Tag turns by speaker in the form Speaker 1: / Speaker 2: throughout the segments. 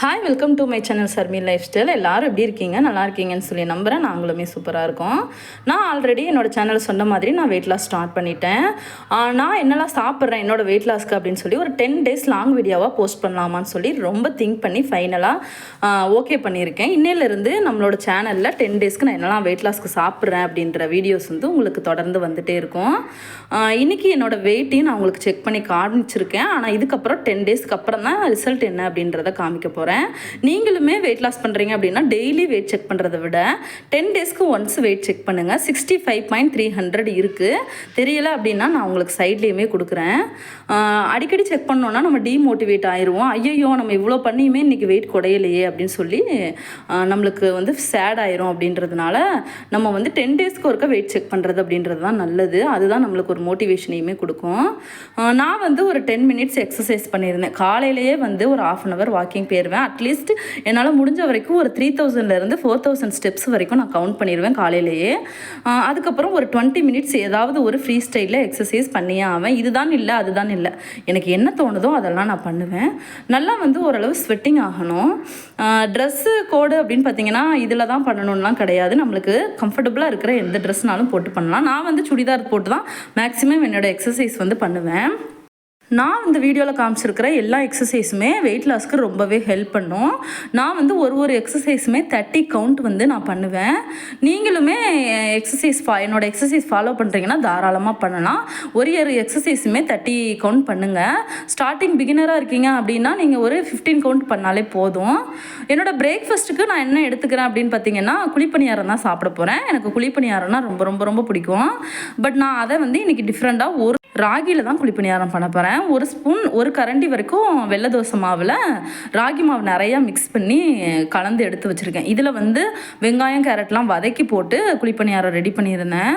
Speaker 1: Hi welcome to my channel Sharmi life style எல்லாரும் எப்படி இருக்கீங்க? நல்லா இருக்கீங்கன்னு சொல்லி நம்புகிறேன் நாங்களுமே சூப்பராக இருக்கோம். நான் ஆல்ரெடி என்னோடய சேனல் சொன்ன மாதிரி நான் வெயிட் லாஸ் ஸ்டார்ட் பண்ணிட்டேன். நான் என்னெல்லாம் சாப்பிட்றேன்? என்னோட வெயிட் லாஸ்க்கு அப்படின்னு சொல்லி ஒரு டென் டேஸ் லாங் வீடியோவாக போஸ்ட் பண்ணலாமான்னு சொல்லி ரொம்ப திங்க் பண்ணி ஃபைனலாக ஓகே பண்ணியிருக்கேன். இன்னையிலேருந்து நம்மளோட சேனலில் டென் டேஸ்க்கு நான் என்னெல்லாம் வெயிட் லாஸ்க்கு சாப்பிட்றேன் அப்படின்ற வீடியோஸ் வந்து உங்களுக்கு தொடர்ந்து வந்துகிட்டே இருக்கும். இன்றைக்கி இன்னைக்கு வெயிட்டையும் நான் உங்களுக்கு செக் பண்ணி காமிச்சிருக்கேன். ஆனால் இதுக்கப்புறம் டென் டேஸ்க்கு அப்புறம் தான் ரிசல்ட் என்ன அப்படின்றத காமிக்க போகிறேன் நீங்களுமே வெயிட் லாஸ் பண்ணுறீங்க அப்படின்னா டெய்லி வெயிட் செக் பண்ணுறதை விட டென் டேஸ்க்கு ஒன்ஸ் வெயிட் செக் பண்ணுங்கள் sixty five point three hundred இருக்குது தெரியலை அப்படின்னா நான் உங்களுக்கு சைட்லேயுமே கொடுக்குறேன். அடிக்கடி செக் பண்ணோன்னா நம்ம டீமோட்டிவேட் ஆயிடுவோம் ஐயோ நம்ம இவ்வளோ பண்ணியுமே இன்றைக்கி வெயிட் குறையலையே அப்படின்னு சொல்லி நம்மளுக்கு வந்து சேட் ஆயிரும் அப்படின்றதுனால நம்ம வந்து டென் டேஸ்க்கு ஒருக்க வெயிட் செக் பண்ணுறது அப்படின்றது தான் நல்லது. அதுதான் நம்மளுக்கு ஒரு மோட்டிவேஷனையுமே கொடுக்கும். நான் வந்து ஒரு டென் மினிட்ஸ் எக்ஸசைஸ் பண்ணியிருந்தேன். காலையிலேயே வந்து ஒரு ஆஃப் அன் ஹவர் வாக்கிங் பேர் பண்ணிடுவேன். அட்லீஸ்ட் என்னால் முடிஞ்ச வரைக்கும் ஒரு த்ரீ தௌசண்ட்லேருந்து ஃபோர் தௌசண்ட் ஸ்டெப்ஸ் வரைக்கும் நான் கவுண்ட் பண்ணிடுவேன் காலையிலேயே. அதுக்கப்புறம் ஒரு டுவெண்ட்டி மினிட்ஸ் ஏதாவது ஒரு ஃப்ரீ ஸ்டைலில் எக்ஸசைஸ் பண்ணியே ஆவேன். இதுதான் இல்லை அதுதான் இல்லை. எனக்கு என்ன தோணுதோ அதெல்லாம் நான் பண்ணுவேன். நல்லா வந்து ஓரளவு ஸ்வெட்டிங் ஆகணும். ட்ரெஸ்ஸு கோடு அப்படின்னு பார்த்தீங்கன்னா இதில் தான் பண்ணணும்லாம் கிடையாது. நம்மளுக்கு கம்ஃபர்டபுளாக இருக்கிற எந்த ட்ரெஸ்னாலும் போட்டு பண்ணலாம். நான் வந்து சுடிதார் போட்டு தான் மேக்ஸிமம் என்னோட எக்ஸசைஸ் வந்து பண்ணுவேன். நான் இந்த வீடியோவில் காமிச்சிருக்கிற எல்லா எக்ஸசைஸுமே வெயிட் லாஸ்க்கு ரொம்பவே ஹெல்ப் பண்ணும். நான் வந்து ஒரு ஒரு எக்ஸசைஸுமே தேர்ட்டி கவுண்ட் வந்து நான் பண்ணுவேன். நீங்களுமே எக்ஸசைஸ் ஃபா என்னோட எக்ஸசைஸ் ஃபாலோ பண்ணுறீங்கன்னா தாராளமாக பண்ணலாம். ஒரு ஒரு எக்ஸசைஸுமே தேர்ட்டி கவுண்ட் பண்ணுங்கள் ஸ்டார்டிங் பிகினராக இருக்கீங்க அப்படின்னா நீங்கள் ஒரு ஃபிஃப்டீன் கவுண்ட் பண்ணாலே போதும். என்னோடய பிரேக்ஃபாஸ்ட்டுக்கு நான் என்ன எடுத்துக்கிறேன் அப்படின்னு பார்த்தீங்கன்னா குழிப்பணியாரம் தான் சாப்பிட போகிறேன் எனக்கு குழிப்பணியாரம்னா ரொம்ப ரொம்ப ரொம்ப பிடிக்கும். பட் நான் அதை வந்து இன்றைக்கி டிஃப்ரெண்ட்டாக ஒரு ராகியில் தான் குழிப்பணியாரம் பண்ண போகிறேன் ஒரு ஸ்பூன் ஒரு கரண்டி வரைக்கும் வெள்ளை தோசை மாவில் ராகி மாவு நிறையா மிக்ஸ் பண்ணி கலந்து எடுத்து வச்சுருக்கேன். இதில் வந்து வெங்காயம் கேரட்லாம் வதக்கி போட்டு குழிப்பணியாரம் ரெடி பண்ணியிருந்தேன்.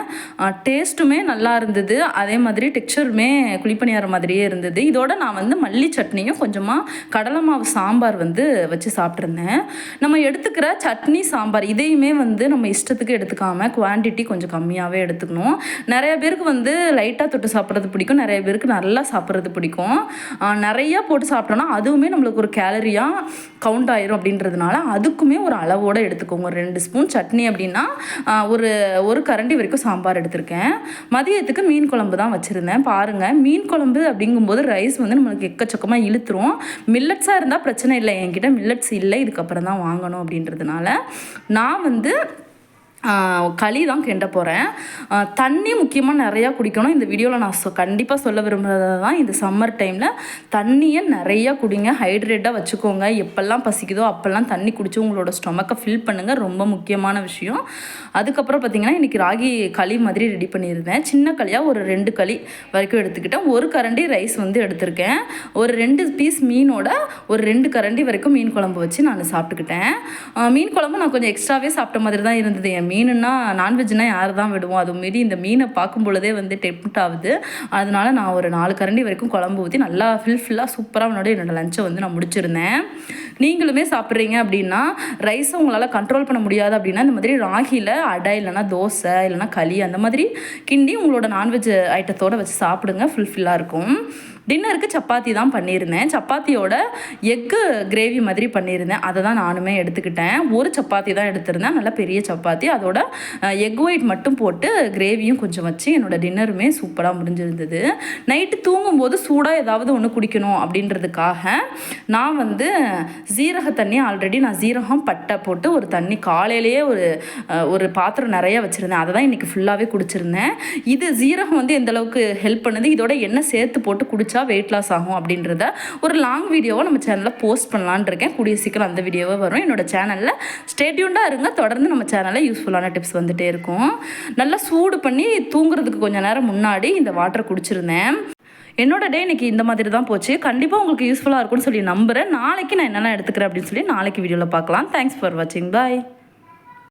Speaker 1: டேஸ்ட்டுமே நல்லா இருந்தது. அதே மாதிரி டெக்ஸ்சருமே குழிப்பணியாரம் மாதிரியே இருந்தது. இதோட நான் வந்து மல்லி சட்னியும் கொஞ்சமாக கடலை மாவு சாம்பார் வந்து வச்சு சாப்பிட்ருந்தேன் நம்ம எடுத்துக்கிற சட்னி சாம்பார் இதையுமே வந்து நம்ம இஷ்டத்துக்கு எடுத்துக்காமல் குவான்டிட்டி கொஞ்சம் கம்மியாகவே எடுத்துக்கணும். நிறைய பேருக்கு வந்து லைட்டாக தொட்டு சாப்பிட்றது பிடிக்கும். நிறைய பேருக்கு நல்லா சாப்பிட்றது பிடிக்கும். நிறையா போட்டு சாப்பிட்டோன்னா அதுவுமே நம்மளுக்கு ஒரு கேலரியாக கவுண்ட் ஆயிரும் அப்படின்றதுனால அதுக்குமே ஒரு அளவோடு எடுத்துக்கோங்க. ரெண்டு ஸ்பூன் சட்னி அப்படின்னா ஒரு ஒரு கரண்டி வரைக்கும் சாம்பார் எடுத்திருக்கேன். மதியத்துக்கு மீன் குழம்பு தான் வச்சுருந்தேன். பாருங்கள் மீன் குழம்பு அப்படிங்கும்போது ரைஸ் வந்து நம்மளுக்கு எக்கச்சக்கமாக இழுத்துரும். மில்லட்ஸாக இருந்தால் பிரச்சனை இல்லை. என்கிட்ட மில்லட்ஸ் இல்லை. இதுக்கப்புறம் தான் வாங்கணும் அப்படின்றதுனால நான் வந்து களி தான் கிண்ட போகிறேன் தண்ணி முக்கியமாக நிறையா குடிக்கணும். இந்த வீடியோவில் நான் சொ கண்டிப்பாக சொல்ல விரும்புகிறது தான் இந்த சம்மர் டைமில் தண்ணியை நிறையா குடிங்க. ஹைட்ரேட்டாக வச்சுக்கோங்க. எப்பெல்லாம் பசிக்குதோ அப்போல்லாம் தண்ணி குடித்து உங்களோட ஸ்டொமக்கை ஃபில் பண்ணுங்கள் ரொம்ப முக்கியமான விஷயம். அதுக்கப்புறம் பார்த்திங்கன்னா இன்றைக்கி ராகி களி மாதிரி ரெடி பண்ணியிருந்தேன். சின்ன களியாக ஒரு ரெண்டு களி வரைக்கும் எடுத்துக்கிட்டேன். ஒரு கரண்டி ரைஸ் வந்து எடுத்திருக்கேன். ஒரு ரெண்டு பீஸ் மீனோட ஒரு ரெண்டு கரண்டி வரைக்கும் மீன் குழம்பு வச்சு நான் சாப்பிட்டுக்கிட்டேன். மீன் குழம்பு நான் கொஞ்சம் எக்ஸ்ட்ராவே சாப்பிட்ட மாதிரி தான் இருந்தது என் மீனுன்னா நான்வெஜ்னா யார் தான் விடுவோம்? அது மீறி இந்த மீனை பார்க்கும் பொழுதே வந்து டெம்ப்ட் ஆகுது. அதனால நான் ஒரு நாலு கரண்டி வரைக்கும் குழம்பு ஊற்றி நல்லா ஃபில்ஃபுல்லாக சூப்பராக என்னோட என்னோடய லஞ்சை வந்து நான் முடிச்சிருந்தேன். நீங்களுமே சாப்பிட்றீங்க அப்படின்னா ரைஸை உங்களால் கண்ட்ரோல் பண்ண முடியாது அப்படின்னா இந்த மாதிரி ராகியில் அடை இல்லைன்னா தோசை இல்லைன்னா களி அந்த மாதிரி கிண்டி உங்களோட நான்வெஜ் ஐட்டத்தோடு வச்சு சாப்பிடுங்க. ஃபுல்ஃபில்லாக இருக்கும். டின்னருக்கு சப்பாத்தி தான் பண்ணியிருந்தேன். சப்பாத்தியோட எக்கு கிரேவி மாதிரி பண்ணியிருந்தேன். அதை தான் நானுமே எடுத்துக்கிட்டேன். ஒரு சப்பாத்தி தான் எடுத்திருந்தேன். நல்லா பெரிய சப்பாத்தி. அதோட எக் ஒயிட் மட்டும் போட்டு கிரேவியும் கொஞ்சம் வச்சு என்னோட டின்னருமே சூப்பராக முடிஞ்சிருந்தது. நைட்டு தூங்கும்போது சூடாக ஏதாவது ஒன்று குடிக்கணும் அப்படின்றதுக்காக நான் வந்து ஜீரக தண்ணி ஆல்ரெடி நான் ஜீரகம் பட்டை போட்டு ஒரு தண்ணி காலையிலேயே ஒரு ஒரு பாத்திரம் நிறைய வச்சுருந்தேன். அதை தான் இன்றைக்கி ஃபுல்லாகவே குடிச்சிருந்தேன். இது ஜீரகம் வந்து எந்தளவுக்கு ஹெல்ப் பண்ணுது? இதோட எண்ணெய் சேர்த்து போட்டு குடித்தா குடிச்சா வெயிட் லாஸ் ஆகும் அப்படின்றத ஒரு லாங் வீடியோவை நம்ம சேனலில் போஸ்ட் பண்ணலான் இருக்கேன். கூடிய சீக்கிரம் அந்த வீடியோவை வரும். என்னோட சேனலில் ஸ்டேட்யூண்டாக இருங்க. தொடர்ந்து நம்ம சேனலில் யூஸ்ஃபுல்லான டிப்ஸ் வந்துகிட்டே இருக்கும். நல்லா சூடு பண்ணி தூங்குறதுக்கு கொஞ்ச நேரம் முன்னாடி இந்த வாட்டரை குடிச்சிருந்தேன். என்னோட டே இன்னைக்கு இந்த மாதிரி தான் போச்சு. கண்டிப்பாக உங்களுக்கு யூஸ்ஃபுல்லாக இருக்கும்னு சொல்லி நம்புகிறேன் நாளைக்கு நான் என்னென்ன எடுத்துக்கிறேன் அப்படின்னு சொல்லி நாளைக்கு வீடியோவில் பார்க்கலாம். தேங்க்ஸ் ஃபார் வாட்சிங் பாய்